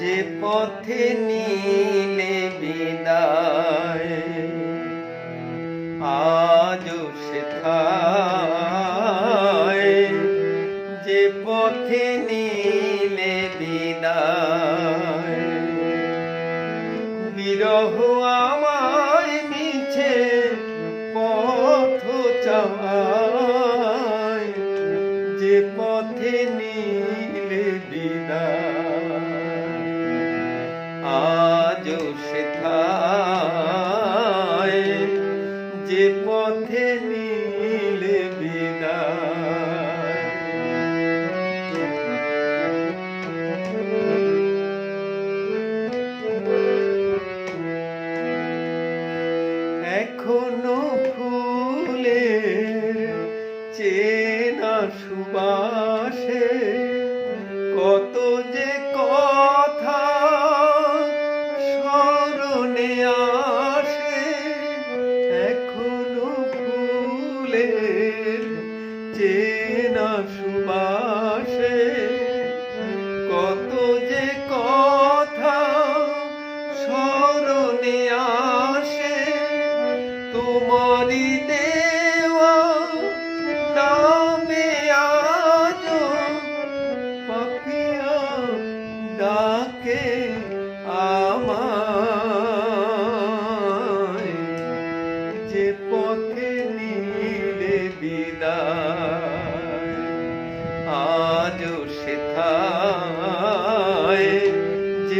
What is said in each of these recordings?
যে পথে নীলে বিদায়, আজও সেথায় যে পথে নীলে বিদায়, বিরহ আমায় মিছে পথ চাওয়ায় নীলে এখনও চেনা সুবাসে চেনা সুবাসে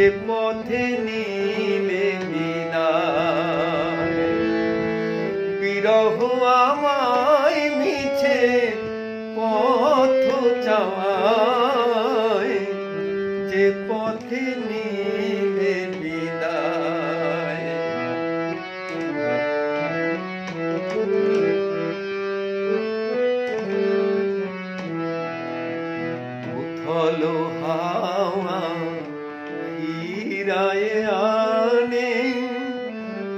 যে পথে নীলে বিদায় বিরহ আমায় মিছে পথ চাওয়ায়, যে পথে নীলে বিদায় উথল হাওয়া ফিরায় আনে,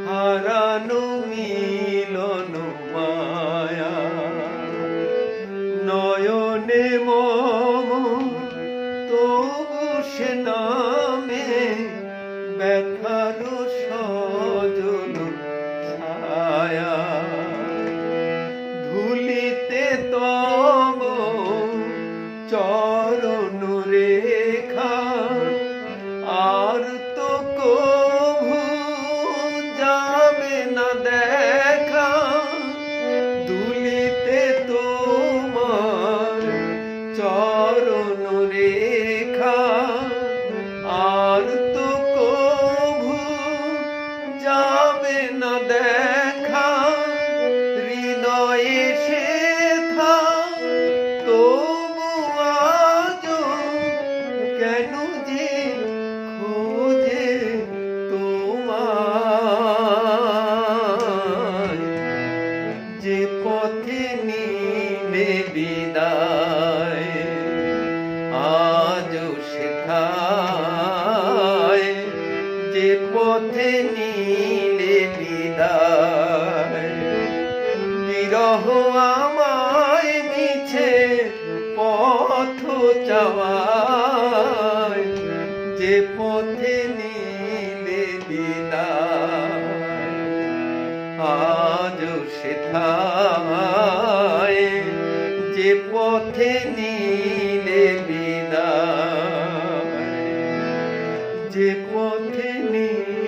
হারানো মিলন মায়া। নয়নে মম, তবু সে নামে ব্যথার সজন ছায়া। ধুলিতে তব চরণ রেখা কেন যে খোঁজে তোমায়, যে পথে নীলে বিদায়, আজও সেথায়, যে পথে নীলে বিদায়, বিরহ আমায় যে পথে নিলে দিদা আজ সেথায় যে পথে নিলে বিদায় যে পথে নীলে